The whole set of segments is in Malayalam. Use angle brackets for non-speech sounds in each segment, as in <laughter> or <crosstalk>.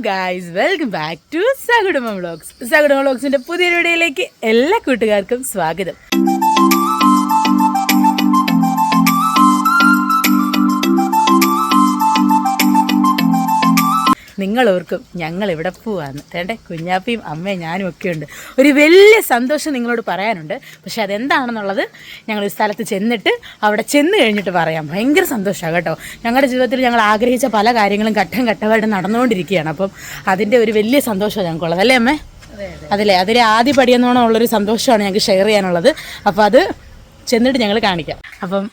Guys welcome back to Sakudumbam vlogs Sakudumbam വ്ളോഗ്സിന്റെ പുതിയ വീഡിയോയിലേക്ക് എല്ലാ കൂട്ടുകാർക്കും സ്വാഗതം. നിങ്ങൾ ഓർക്കും ഞങ്ങൾ ഇവിടെ പോവാന്ന്. തേണ്ടേ? കുഞ്ഞാപ്പിയും അമ്മയും ഞാനും ഒക്കെ ഉണ്ട്. ഒരു വലിയ സന്തോഷം നിങ്ങളോട് പറയാനുണ്ട്. പക്ഷെ അതെന്താണെന്നുള്ളത് ഞങ്ങൾ ഒരു സ്ഥലത്ത് ചെന്നിട്ട് അവിടെ ചെന്ന് കഴിഞ്ഞിട്ട് പറയാം. ഭയങ്കര സന്തോഷമാണ് കേട്ടോ. ഞങ്ങളുടെ ജീവിതത്തിൽ ഞങ്ങൾ ആഗ്രഹിച്ച പല കാര്യങ്ങളും ഘട്ടം ഘട്ടമായിട്ട് നടന്നുകൊണ്ടിരിക്കുകയാണ്. അപ്പം അതിന്റെ ഒരു വലിയ സന്തോഷമാണ് ഞങ്ങൾക്കുള്ളത്. അല്ലേ അമ്മേ? അതിലെ അതിലെ ആദ്യ പടിയെന്നോണം ഉള്ളൊരു സന്തോഷമാണ് ഞങ്ങൾക്ക് ഷെയർ ചെയ്യാനുള്ളത്. അപ്പോൾ അത് ചെന്നിട്ട് ഞങ്ങൾ കാണിക്കാം. അപ്പം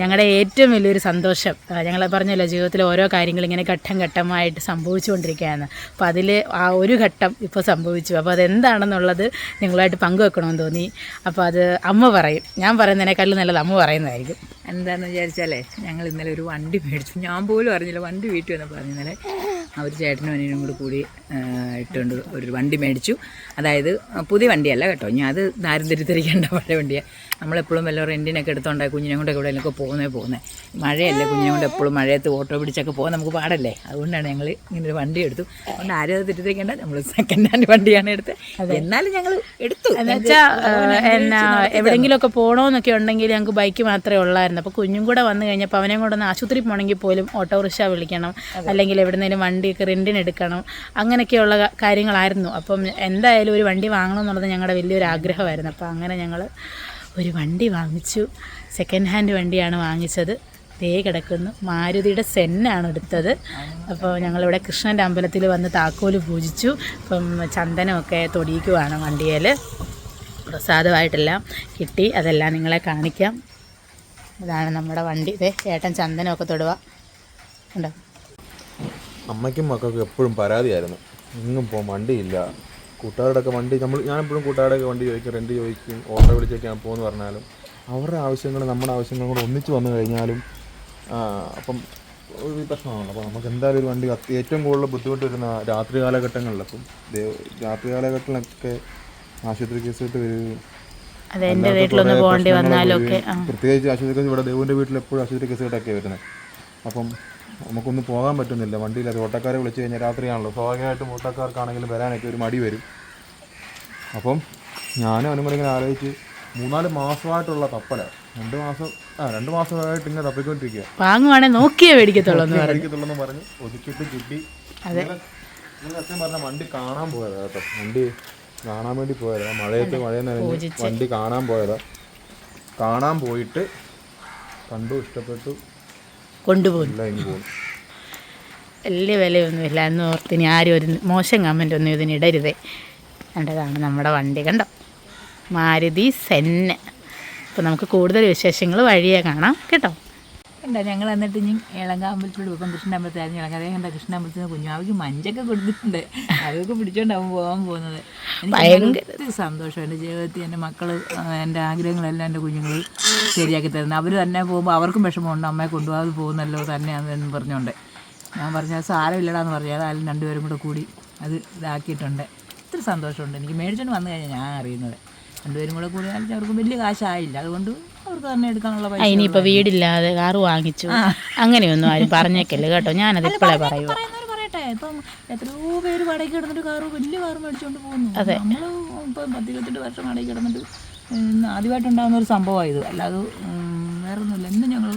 ഞങ്ങളുടെ ഏറ്റവും വലിയൊരു സന്തോഷം ഞങ്ങൾ പറഞ്ഞല്ലോ ജീവിതത്തിൽ ഓരോ കാര്യങ്ങൾ ഇങ്ങനെ ഘട്ടം ഘട്ടമായിട്ട് സംഭവിച്ചുകൊണ്ടിരിക്കുകയാണ്. അപ്പോൾ അതിൽ ആ ഒരു ഘട്ടം ഇപ്പോൾ സംഭവിച്ചു. അപ്പോൾ അതെന്താണെന്നുള്ളത് നിങ്ങളുമായിട്ട് പങ്കുവെക്കണമെന്ന് തോന്നി. അപ്പോൾ അത് അമ്മ പറയും. ഞാൻ പറയുന്നതിനേക്കാളും നല്ലത് അമ്മ പറയുന്നതായിരിക്കും. എന്താണെന്ന് വിചാരിച്ചാലേ ഞങ്ങൾ ഇന്നലെ ഒരു വണ്ടി മേടിച്ചു. ഞാൻ പോലും അറിഞ്ഞില്ല വണ്ടി വീട്ടിൽ വന്ന് പറഞ്ഞാൽ അവർ ചേട്ടനും അനിയനും കൂടി കൂടി ഇട്ടുകൊണ്ട് ഒരു വണ്ടി മേടിച്ചു. അതായത് പുതിയ വണ്ടിയല്ല കേട്ടോ. ഞാൻ അത് ദാരിദ്ര്യത്തിരിക്കേണ്ട പഴയ വണ്ടിയാണ് നമ്മളെപ്പോഴും വല്ല റെന്റിനൊക്കെ എടുത്തോണ്ടായി കുഞ്ഞിനെ കൊണ്ട് എവിടെയെങ്കിലൊക്കെ പോകുന്നേ പോകുന്നത് മഴയല്ലേ കുഞ്ഞിനെ കൊണ്ട് എപ്പോഴും മഴയത്ത് ഓട്ടോ പിടിച്ചൊക്കെ പോകാൻ നമുക്ക് പാടല്ലേ? അതുകൊണ്ടാണ് ഞങ്ങൾ ഇങ്ങനൊരു ഒരു വണ്ടി എടുത്തു. അതുകൊണ്ട് ആരും അത് നമ്മൾ സെക്കൻഡ് ഹാൻഡ് വണ്ടിയാണ് എടുത്തത്. എന്നാലും ഞങ്ങൾ എടുത്തു. എന്നുവെച്ചാൽ എന്നാ എവിടെയെങ്കിലുമൊക്കെ പോകണമെന്നൊക്കെ ഉണ്ടെങ്കിൽ ഞങ്ങൾക്ക് ബൈക്ക് മാത്രമേ ഉള്ളായിരുന്നു. അപ്പോൾ കുഞ്ഞും കൂടെ വന്നു കഴിഞ്ഞപ്പോൾ അവനെയും കൂടെ ഒന്ന് ആശുപത്രി പോകണമെങ്കിൽ പോലും ഓട്ടോറിക്ഷ വിളിക്കണം. അല്ലെങ്കിൽ എവിടെന്നേലും വണ്ടിയൊക്കെ റെന്റിന് എടുക്കണം. അങ്ങനെയൊക്കെയുള്ള കാര്യങ്ങളായിരുന്നു. അപ്പം എന്തായാലും ഒരു വണ്ടി വാങ്ങണം എന്നുള്ളത് ഞങ്ങളുടെ വലിയൊരു ആഗ്രഹമായിരുന്നു. അപ്പോൾ അങ്ങനെ ഞങ്ങൾ ഒരു വണ്ടി വാങ്ങിച്ചു. സെക്കൻഡ് ഹാൻഡ് വണ്ടിയാണ് വാങ്ങിച്ചത്. ദേ കിടക്കുന്നു. മാരുതിയുടെ സെന്നാണ് എടുത്തത്. അപ്പോൾ ഞങ്ങളിവിടെ കൃഷ്ണന്റെ അമ്പലത്തിൽ വന്ന് താക്കോൽ പൂജിച്ചു. അപ്പം ചന്ദനമൊക്കെ തൊടിയിക്കുവാണ് വണ്ടിയിൽ പ്രസാദമായിട്ടെല്ലാം കിട്ടി. അതെല്ലാം നിങ്ങളെ കാണിക്കാം. ഇതാണ് നമ്മുടെ വണ്ടി. ഇതേ ഏട്ടൻ ചന്ദനമൊക്കെ തൊടുക. ഉണ്ടോ അമ്മയ്ക്കും മക്കൾക്കും എപ്പോഴും പരാതിയായിരുന്നു. ഇങ്ങും പോകാൻ വണ്ടിയില്ല. കൂട്ടുകാരുടെയൊക്കെ വണ്ടി നമ്മൾ ഞാൻ ഞാനെപ്പോഴും കൂട്ടുകാരുടെയൊക്കെ വണ്ടി ചോദിക്കും റെന്റ് ചോദിക്കും ഓട്ടോ വിളിച്ചൊക്കെ ഞാൻ പോകുമെന്ന് പറഞ്ഞാലും അവരുടെ ആവശ്യങ്ങൾ നമ്മുടെ ആവശ്യങ്ങളും കൂടെ ഒന്നിച്ച് വന്നു കഴിഞ്ഞാലും അപ്പം ഒരു പ്രശ്നമാണ് അപ്പോൾ നമുക്ക് എന്തായാലും ഒരു വണ്ടി കത്തി ഏറ്റവും കൂടുതൽ ബുദ്ധിമുട്ട് വരുന്ന രാത്രി കാലഘട്ടങ്ങളിൽ അപ്പം രാത്രി കാലഘട്ടങ്ങളിലൊക്കെ ആശുപത്രി കേസായിട്ട് വീട്ടിലൊന്ന് പോകേണ്ടി വന്നാലൊക്കെ വരികയും, പ്രത്യേകിച്ച് ആശുപത്രി കേസ് ഇവിടെ ദേവുവിന്റെ വീട്ടിൽ എപ്പോഴും ആശുപത്രി കേസുകളൊക്കെ വരുന്നത്. അപ്പം നമുക്കൊന്നും പോകാൻ പറ്റുന്നില്ല. വണ്ടിയില്ലാതെ ഓട്ടക്കാരെ വിളിച്ച് കഴിഞ്ഞാൽ രാത്രിയാണല്ലോ. സ്വാഭാവികമായിട്ടും ഓട്ടക്കാർക്കാണെങ്കിലും വരാനൊക്കെ ഒരു മടി വരും. അപ്പം ഞാനും അവനും കൂടെ ഇങ്ങനെ ആലോചിച്ച് മൂന്നാൽ മാസമായിട്ടുള്ള തപ്പല. രണ്ട് മാസം ആ രണ്ട് മാസമായിട്ട് ഇങ്ങനെ തപ്പിക്കൊണ്ടിരിക്കുക വാങ്ങുവാണെങ്കിൽ നോക്കിയേ മേടിക്കത്തുള്ളൂ പറഞ്ഞു. ഒതുക്കിട്ട് കിട്ടി സത്യം പറഞ്ഞ വണ്ടി കാണാൻ പോയതാ കേട്ടോ. വണ്ടി കാണാൻ വേണ്ടി പോയതാ. മഴയത്ത് മഴ നനഞ്ഞ് വണ്ടി കാണാൻ പോയതാ. കാണാൻ പോയിട്ട് കണ്ടു ഇഷ്ടപ്പെട്ടു. കൊണ്ടുപോകുന്നു. വലിയ വിലയൊന്നുമില്ല. എന്ന് ഓർത്തിന് ആരും ഒരു മോശം കമന്റ് ഒന്നും ഇതിന് ഇടരുതേ. കണ്ടതാണ് നമ്മുടെ വണ്ടി. കണ്ടോ? മാരുതി സെന്ന്. അപ്പോൾ നമുക്ക് കൂടുതൽ വിശേഷങ്ങൾ വഴിയെ കാണാം. കേട്ടോ? കണ്ട? ഞങ്ങൾ എന്നിട്ട് ഇനി ഇളങ്കാമ്പലത്തിലൂടെ ഇപ്പം കൃഷ്ണ അമ്പലത്തിലായിരുന്നു ഇളങ്ങാതെ കണ്ട കൃഷ്ണ അമ്പലത്തിന് കുഞ്ഞാവയ്ക്ക് മഞ്ചൊക്കെ കൊടുത്തിട്ടുണ്ട്. അതൊക്കെ പിടിച്ചോണ്ടാവും പോകാൻ പോകുന്നത്. ഭയങ്കര സന്തോഷം. എന്റെ ജീവിതത്തിൽ എന്റെ മക്കൾ എന്റെ ആഗ്രഹങ്ങളെല്ലാം എന്റെ കുഞ്ഞുങ്ങൾ ശരിയാക്കി തരുന്നത് അവർ തന്നെ പോകുമ്പോൾ അവർക്കും വിഷമമുണ്ട്. അമ്മയെ കൊണ്ടുപോകാതെ പോകുന്നല്ലോ തന്നെയാണെന്ന് പറഞ്ഞുകൊണ്ട് ഞാൻ പറഞ്ഞ സാരമില്ലടാന്ന് പറഞ്ഞു. അതായാലും രണ്ടുപേരും കൂടെ കൂടി അത് ഇതാക്കിയിട്ടുണ്ട്. ഒത്തിരി സന്തോഷമുണ്ട്. എനിക്ക് മേടിച്ചോണ്ട് വന്നു കഴിഞ്ഞാൽ ഞാൻ അറിയുന്നത്. രണ്ടുപേരും കൂടെ കൂടി അവർക്ക് വലിയ കാശായില്ല. അതുകൊണ്ട് അവർക്ക് തന്നെ എടുക്കാനുള്ള പൈസ ഇനിയിപ്പോൾ വീടില്ലാതെ കാറ് വാങ്ങിച്ചു. അങ്ങനെയൊന്നും ആരും പറഞ്ഞേക്കല്ലേ കേട്ടോ. ഞാനത് ഇപ്പോഴേ പറയൂ പറയട്ടെ. ഇപ്പം എത്രയോ പേര് വാടകയ്ക്ക് കിടന്നിട്ട് കാറ് വലിയ കാറ് മേടിച്ചുകൊണ്ട് പോകുന്നു. നമ്മൾ ഇപ്പം പത്ത് ഇരുപത്തെട്ട് വർഷം വാടകയ്ക്ക് കിടന്നിട്ട് ആദ്യമായിട്ടുണ്ടാകുന്ന ഒരു സംഭവമാണ് ഇത്. അല്ലാതെ വേറൊന്നുമില്ല. ഇന്ന് ഞങ്ങൾ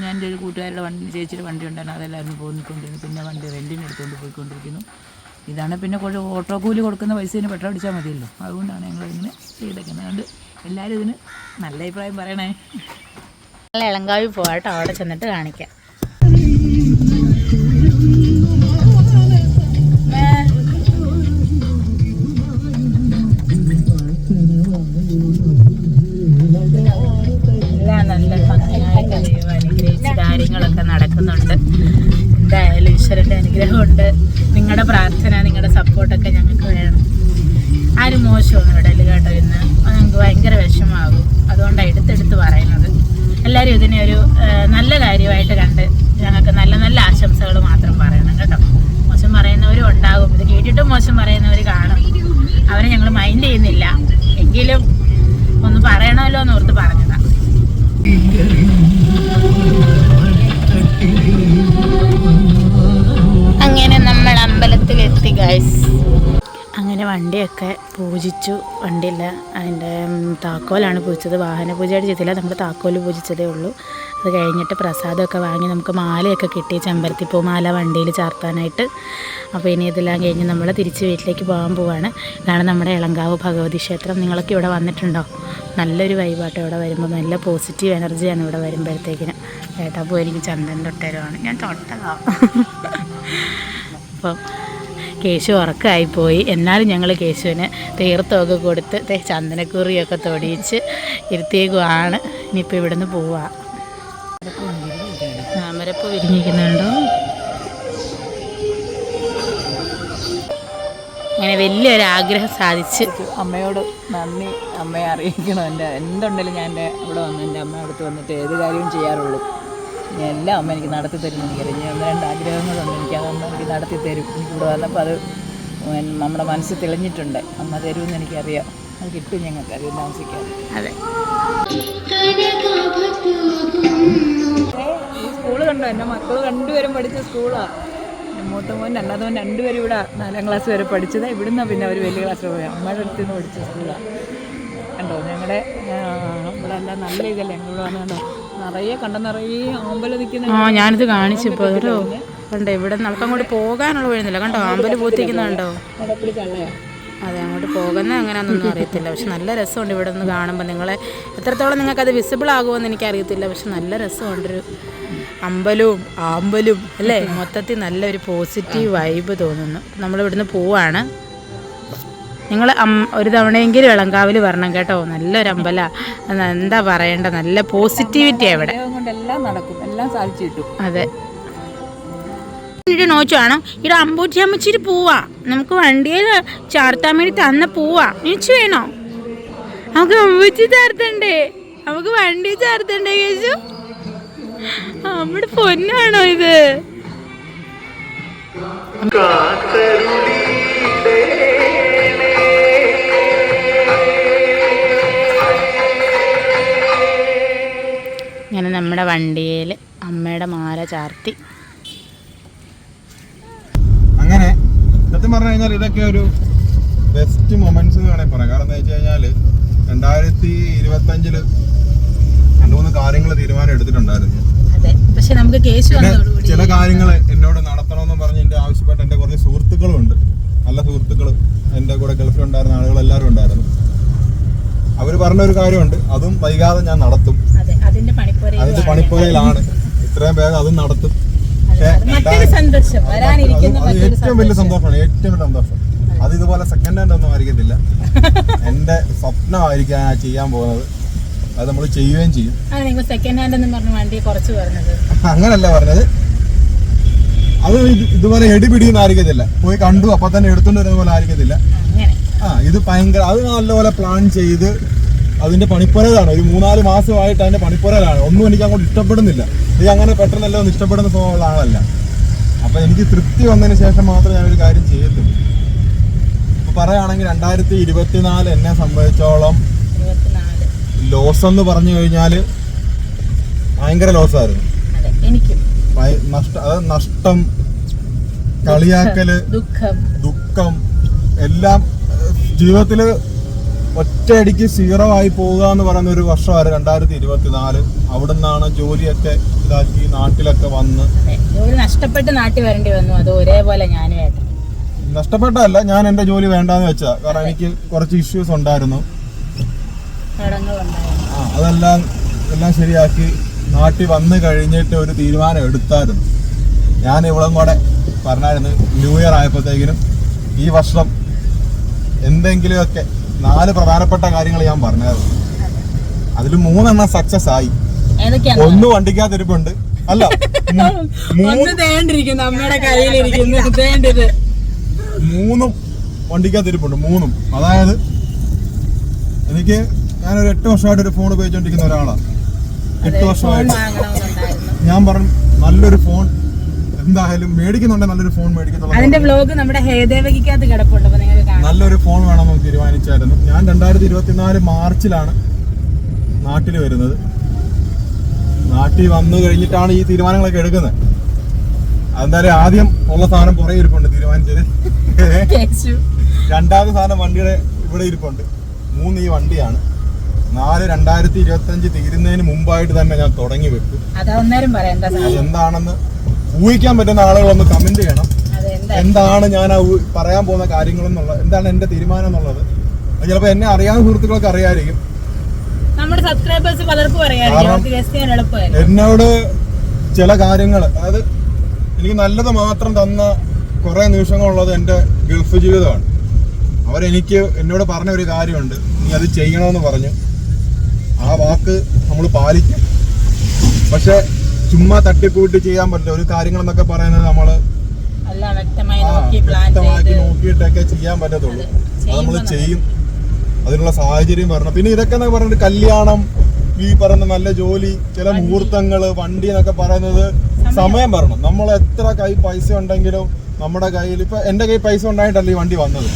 ഞാൻ എന്റെ ഒരു കൂട്ടുകാരുടെ വണ്ടി ചേച്ചിയുടെ വണ്ടി ഉണ്ടായിരുന്നു അതെല്ലാവരും പോയിക്കൊണ്ടിരുന്നു പിന്നെ വണ്ടി റെന്റിന് എടുത്തുകൊണ്ട് പോയിക്കൊണ്ടിരിക്കുന്നു. ഇതാണ് പിന്നെ കുറച്ച് ഓട്ടോ കൂലി കൊടുക്കുന്ന പൈസ പെട്രോൾ അടിച്ചാൽ മതിയല്ലോ. അതുകൊണ്ടാണ് ഞങ്ങൾ ഇങ്ങനെ ചെയ്തേക്കുന്നത്. അതുകൊണ്ട് എല്ലാവരും ഇതിന് നല്ല അഭിപ്രായം പറയണേ. നല്ല ഇളങ്കാവി പോകാട്ടോ അവിടെ ചെന്നിട്ട് കാണിക്കാം. എല്ലാം നല്ല ഭംഗിയായിട്ട് ദൈവം അനുഗ്രഹിച്ച് കാര്യങ്ങളൊക്കെ നടക്കുന്നുണ്ട്. എന്തായാലും ഈശ്വരന്റെ അനുഗ്രഹമുണ്ട്. നിങ്ങളുടെ പ്രാർത്ഥന നിങ്ങളുടെ സപ്പോർട്ടൊക്കെ ഞങ്ങൾക്ക് വേണം. ആരും മോശമൊന്നും ഇടൽ കേട്ടോ ഇന്ന്. ഞങ്ങൾക്ക് ഭയങ്കര വിഷമാകും അതുകൊണ്ടാണ് എടുത്തെടുത്ത് പറയുന്നത്. എല്ലാവരും ഇതിനെ ഒരു നല്ല കാര്യമായിട്ട് കണ്ട് ഞങ്ങൾക്ക് നല്ല നല്ല ആശംസകൾ മാത്രം പറയണം കേട്ടോ. മോശം പറയുന്നവരും ഉണ്ടാകും. ഇത് കേട്ടിട്ടും മോശം പറയുന്നവർ കാണും. അവരെ ഞങ്ങൾ മൈൻഡ് ചെയ്യുന്നില്ല. എങ്കിലും ഒന്ന് പറയണമല്ലോ എന്ന് ഓർത്ത് പറഞ്ഞതാ. അങ്ങനെ നമ്മൾ അമ്പലത്തിൽ ഗൈസ് അങ്ങനെ വണ്ടിയൊക്കെ പൂജിച്ചു. വണ്ടിയില്ല അതിന്റെ താക്കോലാണ് പൂജിച്ചത്. വാഹന പൂജയായിട്ട് ചെയ്തില്ല നമ്മൾ താക്കോൽ പൂജിച്ചതേ ഉള്ളൂ. അത് കഴിഞ്ഞിട്ട് പ്രസാദമൊക്കെ വാങ്ങി നമുക്ക് മാലയൊക്കെ കിട്ടി ചെമ്പരത്തിപ്പൂ മാല വണ്ടിയിൽ ചാർത്താനായിട്ട്. അപ്പോൾ ഇനി ഇതെല്ലാം കഴിഞ്ഞ് നമ്മൾ തിരിച്ച് വീട്ടിലേക്ക് പോകാൻ പോവാണ്. ഇതാണ് നമ്മുടെ ഇളങ്കാവ് ഭഗവതി ക്ഷേത്രം. നിങ്ങളൊക്കെ ഇവിടെ വന്നിട്ടുണ്ടോ? നല്ലൊരു വൈബാട്ടോ ഇവിടെ വരുമ്പോൾ. നല്ല പോസിറ്റീവ് എനർജിയാണ് ഇവിടെ വരുമ്പോഴത്തേക്കിന്. ഏട്ടാ പോയി എനിക്ക് ചന്ദൻ തൊട്ടരുവാണ്. ഞാൻ തൊട്ടതാണ് <laughs> അപ്പം കേശു ഉറക്കായിപ്പോയി. പോയി എന്നാലും ഞങ്ങൾ കേശുവിന് തീർത്ഥമൊക്കെ കൊടുത്ത് ചന്ദനക്കുറിയൊക്കെ തൊടിയിച്ച് ഇരുത്തിയേക്കുവാണ്. ഇനിയിപ്പോൾ ഇവിടുന്ന് പോവാം. താമരപ്പ് വിരിഞ്ഞിരിക്കുന്നുണ്ടോ? അങ്ങനെ വലിയൊരു ആഗ്രഹം സാധിച്ച്. അമ്മയോട് നന്ദി. അമ്മയെ അറിയിക്കണം? എന്റെ എന്തുണ്ടെങ്കിലും ഞാൻ എന്റെ ഇവിടെ വന്ന് എന്റെ അമ്മ അടുത്ത് വന്നിട്ട് ഏത് കാര്യവും ചെയ്യാറുള്ളൂ. എല്ലാം അമ്മ എനിക്ക് നടത്തി തരും എനിക്ക് ഞാൻ ഒന്ന് രണ്ട് ആഗ്രഹങ്ങളുണ്ട്. എനിക്ക് അതൊന്നും എനിക്ക് നടത്തി തരും. എനിക്ക് ഇവിടെ വന്നപ്പോൾ അത് നമ്മുടെ മനസ്സ് തെളിഞ്ഞിട്ടുണ്ട്. അമ്മ തരുമെന്ന് എനിക്കറിയാം. അത് കിട്ടും ഞങ്ങൾക്ക്. അത് താമസിക്കാതെ അതെ. ഈ സ്കൂൾ കണ്ടോ? എന്റെ മക്കൾ രണ്ടുപേരും പഠിച്ച സ്കൂളാണ് മൂത്ത മോൻ രണ്ടാമത്തെ മോൻ രണ്ടുപേരും ഇവിടെ നാലാം ക്ലാസ് വരെ പഠിച്ചത്. ഇവിടുന്ന് പിന്നെ അവർ വലിയ ക്ലാസ്സിൽ പോയി. അമ്മയുടെ അടുത്ത് നിന്ന് പഠിച്ച സ്കൂളാണ് കണ്ടോ? ഞങ്ങളുടെ ഇവിടെ എല്ലാം നല്ല ഇതല്ലേ? ഞങ്ങൾ ഇവിടെ കണ്ടോ നിറയെ കണ്ട നിറയെ ആമ്പൽ നിൽക്കുന്ന ആ ഞാനിത് കാണിച്ചിപ്പോ കേട്ടോ കണ്ടോ ഇവിടെ നമുക്ക് അങ്ങോട്ട് പോകാനുള്ള വഴിയൊന്നുമില്ല കണ്ടോ ആമ്പൽ പൂത്തിക്കുന്നുണ്ടോ അതെ അങ്ങോട്ട് പോകുന്ന അങ്ങനെയാണെന്നൊന്നും അറിയത്തില്ല. പക്ഷെ നല്ല രസമുണ്ട് ഇവിടെ നിന്ന് കാണുമ്പോൾ നിങ്ങളെ എത്രത്തോളം നിങ്ങൾക്ക് അത് വിസിബിൾ ആകുമെന്ന് എനിക്കറിയത്തില്ല. പക്ഷെ നല്ല രസമുണ്ടൊരു അമ്പലവും ആമ്പലും അല്ലേ? മൊത്തത്തിൽ നല്ലൊരു പോസിറ്റീവ് വൈബ് തോന്നുന്നു. നമ്മളിവിടുന്ന് പോവാണ്. നിങ്ങൾ ഒരു തവണയെങ്കിലും ഇളങ്കാവിൽ വരണം കേട്ടോ. നല്ലൊരു അമ്പല. എന്താ പറയേണ്ട? നല്ല പോസിറ്റിവിറ്റി അവിടെ എല്ലാം കൊണ്ടെല്ലാം നടക്കും. എല്ലാം സാധിച്ചു കിട്ടും. അതെ. ാണ് ഇവിടെ അമ്പൂറ്റി അമ്മച്ചിരി പോവാ. നമുക്ക് വണ്ടിയിൽ ചാർത്താൻ വേണ്ടി തന്ന പോവാ. നീച്ചു വേണോ? നമുക്ക് അമ്പൂറ്റി ചാർത്തണ്ടേ? നമുക്ക് വണ്ടി ചാർത്തണ്ടേ കേസു നമ്മുടെ പൊന്നാണോ ഇത്? ഇങ്ങനെ നമ്മുടെ വണ്ടിയിൽ അമ്മയുടെ മാല ചാർത്തി. അങ്ങനെ സത്യം പറഞ്ഞു കഴിഞ്ഞാൽ ഇതൊക്കെ ഒരു ബെസ്റ്റ് മൊമെന്റ്സ് എന്ന് വേണമെങ്കിൽ പറയാം. കാരണം എന്താ വെച്ച് കഴിഞ്ഞാൽ രണ്ടായിരത്തി ഇരുപത്തി അഞ്ചിൽ രണ്ടു മൂന്ന് കാര്യങ്ങൾ തീരുമാനം എടുത്തിട്ടുണ്ടായിരുന്നു. പക്ഷെ നമുക്ക് ചില കാര്യങ്ങൾ എന്നോട് നടത്തണമെന്ന് പറഞ്ഞ് എന്റെ ആവശ്യപ്പെട്ട് എന്റെ കുറച്ച് സുഹൃത്തുക്കളും ഉണ്ട്. നല്ല സുഹൃത്തുക്കൾ എന്റെ കൂടെ ഗൾഫിലുണ്ടായിരുന്ന ആളുകൾ എല്ലാവരും ഉണ്ടായിരുന്നു. അവർ പറഞ്ഞ ഒരു കാര്യമുണ്ട് അതും വൈകാതെ ഞാൻ നടത്തും. അതെ അതിന്റെ പണിപ്പുര അതിന്റെ പണിപ്പുരയിലാണ്. ഇത്രയും വേഗം അതും നടത്തും. ഏറ്റവും വലിയ സന്തോഷമാണ് ഏറ്റവും വലിയ സന്തോഷം. അത്. ഇതുപോലെ സെക്കൻഡ് ഹാൻഡ് ഒന്നും ആയിരിക്കത്തില്ല. എന്റെ സ്വപ്നമായിരിക്കും ഞാൻ ചെയ്യാൻ പോകുന്നത്. അത് നമ്മൾ ചെയ്യുകയും ചെയ്യും. സെക്കൻഡ് ഹാൻഡ് എന്ന് പറഞ്ഞ വണ്ടി കുറച്ച് പറഞ്ഞത്. അങ്ങനല്ല പറഞ്ഞത്. അത് ഇത് ഇതുപോലെ എടിപിടിയൊന്നും ആയിരിക്കത്തില്ല പോയി കണ്ടു അപ്പൊ തന്നെ എടുത്തോണ്ട് വരുന്ന പോലെ ആയിരിക്കത്തില്ല. ആ ഇത് ഭയങ്കര അത് നല്ലപോലെ പ്ലാൻ ചെയ്ത് അതിന്റെ പണിപ്പുരയിലാണ് ഒരു മൂന്നാൽ മാസമായിട്ട് അതിന്റെ പണിപ്പുരയിലാണ് ഒന്നും എനിക്ക് അങ്ങോട്ട് ഇഷ്ടപ്പെടുന്നില്ല. ഇത് അങ്ങനെ പെട്ടെന്നല്ല ഒന്ന് ഇഷ്ടപ്പെടുന്ന സ്വഭാവമുള്ള ആളല്ല. അപ്പൊ എനിക്ക് തൃപ്തി വന്നതിന് ശേഷം മാത്രമേ ഞാനൊരു കാര്യം ചെയ്യത്തുള്ളൂ. ഇപ്പൊ പറയുകയാണെങ്കിൽ രണ്ടായിരത്തി ഇരുപത്തിനാല് എന്നെ സംബന്ധിച്ചോളം ലോസ് എന്ന് പറഞ്ഞു കഴിഞ്ഞാൽ ഭയങ്കര ലോസായിരുന്നു നഷ്ട അത് നഷ്ടം കളിയാക്കൽ ദുഃഖം എല്ലാം ഏഹ്, ജീവിതത്തിൽ ഒറ്റയടിക്ക് സീറോ ആയി പോവുക എന്ന് പറയുന്ന ഒരു വർഷമായിരുന്നു രണ്ടായിരത്തി ഇരുപത്തിനാല് അവിടെ നിന്നാണ് ജോലിയൊക്കെ ഇതാക്കി നാട്ടിലൊക്കെ വന്ന് ജോലി നഷ്ടപ്പെട്ട് നാട്ടിൽ വരേണ്ടി വന്നു. അത് ഒരേപോലെ ഞാനും നഷ്ടപ്പെട്ടല്ല ഞാൻ എന്റെ ജോലി വേണ്ടാന്ന് വെച്ചാ കാരണം എനിക്ക് കുറച്ച് ഇഷ്യൂസ് ഉണ്ടായിരുന്നു. അതെല്ലാം എല്ലാം ശരിയാക്കി നാട്ടിൽ വന്ന് കഴിഞ്ഞിട്ട് ഒരു തീരുമാനം എടുത്തായിരുന്നു. ഞാൻ ഇവളും കൂടെ പറഞ്ഞായിരുന്നു ന്യൂ ഇയർ ആയപ്പോഴത്തേക്കിനും ഈ വർഷം എന്തെങ്കിലുമൊക്കെ നാല് പ്രധാനപ്പെട്ട കാര്യങ്ങൾ ഞാൻ പറഞ്ഞത് അതിൽ മൂന്നെണ്ണം സക്സസ് ആയി. ഒന്ന് വണ്ടിക്കാത്തിരിപ്പുണ്ട് അല്ല മൂന്നും വണ്ടിക്കാത്തിരിപ്പുണ്ട് മൂന്നും അതായത് എനിക്ക് ഞാനൊരു എട്ട് വർഷമായിട്ട് ഒരു ഫോൺ ഉപയോഗിച്ചുകൊണ്ടിരിക്കുന്ന ഒരാളാണ് എട്ട് വർഷമായിട്ട്. ഞാൻ പറഞ്ഞു നല്ലൊരു ഫോൺ എന്തായാലും മേടിക്കുന്നുണ്ട് നല്ലൊരു ഫോൺ മേടിക്കുന്നുണ്ട് അതിന്റെ വ്ലോഗ് നമ്മുടെ ഹേദേവകിക്കകത്ത് കിടപ്പുണ്ട് അപ്പൊ നിങ്ങൾക്ക് കാണാം. നല്ലൊരു ഫോൺ വേണം നമുക്ക് തീരുമാനിച്ചായിരുന്നു. ഞാൻ രണ്ടായിരത്തി ഇരുപത്തിനാല് മാർച്ചിലാണ് നാട്ടിൽ വരുന്നത്. നാട്ടിൽ വന്നു കഴിഞ്ഞിട്ടാണ് ഈ തീരുമാനങ്ങളൊക്കെ എടുക്കുന്നത്. അതെന്തായാലും ആദ്യം ഉള്ള സാധനം പുറകെ ഇരിപ്പുണ്ട് തീരുമാനിച്ചത്. രണ്ടാമത്തെ സാധനം വണ്ടിയുടെ ഇവിടെ ഇരിപ്പുണ്ട്. മൂന്ന് ഈ വണ്ടിയാണ്. നാല് രണ്ടായിരത്തി ഇരുപത്തി അഞ്ച് തീരുന്നതിന് മുമ്പായിട്ട് തന്നെ ഞാൻ തുടങ്ങി വെക്കും. എന്താണെന്ന് അതെന്താണെന്ന് ഊഹിക്കാൻ പറ്റുന്ന ആളുകളൊന്ന് കമന്റ് ചെയ്യണം. എന്താണ് ഞാൻ പറയാൻ പോകുന്ന കാര്യങ്ങൾ എന്നുള്ളത് എന്താണ് എന്റെ തീരുമാനം എന്നുള്ളത്. ചിലപ്പോ ചിലപ്പോൾ എന്നെ അറിയാവുന്ന സുഹൃത്തുക്കളൊക്കെ അറിയായിരിക്കും. നമ്മുടെ സബ്സ്ക്രൈബേഴ്സ് പലർക്കും എളുപ്പമായിരുന്നു എന്നോട് ചില കാര്യങ്ങൾ അതായത് എനിക്ക് നല്ലത് മാത്രം തന്ന കുറെ നിമിഷങ്ങളുള്ളത് എന്റെ ഗൾഫ് ജീവിതമാണ്. അവരെനിക്ക് എന്നോട് പറഞ്ഞ ഒരു കാര്യമുണ്ട്. നീ അത് ചെയ്യണമെന്ന് പറഞ്ഞു. ആ വാക്ക് നമ്മൾ പാലിക്കും. പക്ഷെ ചുമ്മാ തട്ടിക്കൂട്ടി ചെയ്യാൻ പറ്റില്ല. ഒരു കാര്യങ്ങൾ കാര്യങ്ങളെന്നൊക്കെ പറയുന്നത് നമ്മൾ വ്യക്തമാക്കി നോക്കിയിട്ടൊക്കെ ചെയ്യാൻ പറ്റത്തുള്ളൂ. അത് നമ്മൾ ചെയ്യും. അതിനുള്ള സാഹചര്യം വരണം. പിന്നെ ഇതൊക്കെ എന്നൊക്കെ പറഞ്ഞിട്ട് കല്യാണം ഈ പറയുന്ന നല്ല ജോലി ചില മുഹൂർത്തങ്ങൾ വണ്ടി എന്നൊക്കെ പറയുന്നത് സമയം. വരണം. നമ്മൾ എത്ര കൈ പൈസ ഉണ്ടെങ്കിലും നമ്മുടെ കയ്യിൽ ഇപ്പൊ എന്റെ കൈ പൈസ ഉണ്ടായിട്ടല്ല ഈ വണ്ടി വന്നത്?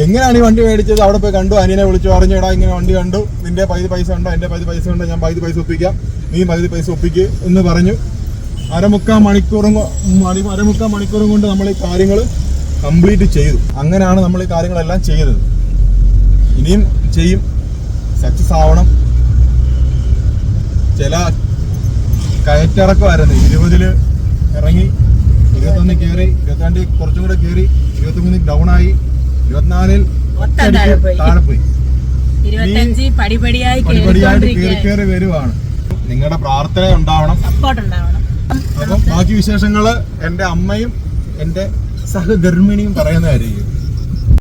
എങ്ങനെയാണ് ഈ വണ്ടി മേടിച്ചത്? അവിടെ പോയി കണ്ടു അനിയനെ വിളിച്ചു പറഞ്ഞു എടാ ഇങ്ങനെ വണ്ടി കണ്ടു. നിന്റെ പകുതി പൈസ ഉണ്ടോ? എന്റെ പകുതി പൈസ ഉണ്ടോ? ഞാൻ പകുതി പൈസ ഒപ്പിക്കാം. നീ പകുതി പൈസ ഒപ്പിക്ക് എന്ന് പറഞ്ഞു. അരമുക്കാൽ മണിക്കൂറും മണി അരമുക്കാൽ മണിക്കൂറും കൊണ്ട് നമ്മൾ ഈ കാര്യങ്ങൾ കംപ്ലീറ്റ് ചെയ്തു. അങ്ങനെയാണ് നമ്മൾ ഈ കാര്യങ്ങളെല്ലാം ചെയ്തത്. ഇനിയും ചെയ്യും. സക്സസ് ആവണം. ചില കയറ്റിറക്കമായിരുന്നു ഇരുപതിൽ ഇറങ്ങി ഇരുപത്തൊന്ന് കയറി ഇരുപത്തിരണ്ടിൽ കുറച്ചും കൂടെ കയറി ഇരുപത്തി മൂന്നിൽ ഡൗൺ ആയി. ഇരുപത്തിനാലിൽ താഴെ പോയി. ഇരുപത്തഞ്ച് പടിപടിയായി കയറി കയറി വരുവാണ്. നിങ്ങളുടെ പ്രാർത്ഥന ഉണ്ടാവണം. അപ്പം ബാക്കി വിശേഷങ്ങൾ എന്റെ അമ്മയും എന്റെ സഹധർമ്മിണിയും പറയുന്നതായിരിക്കും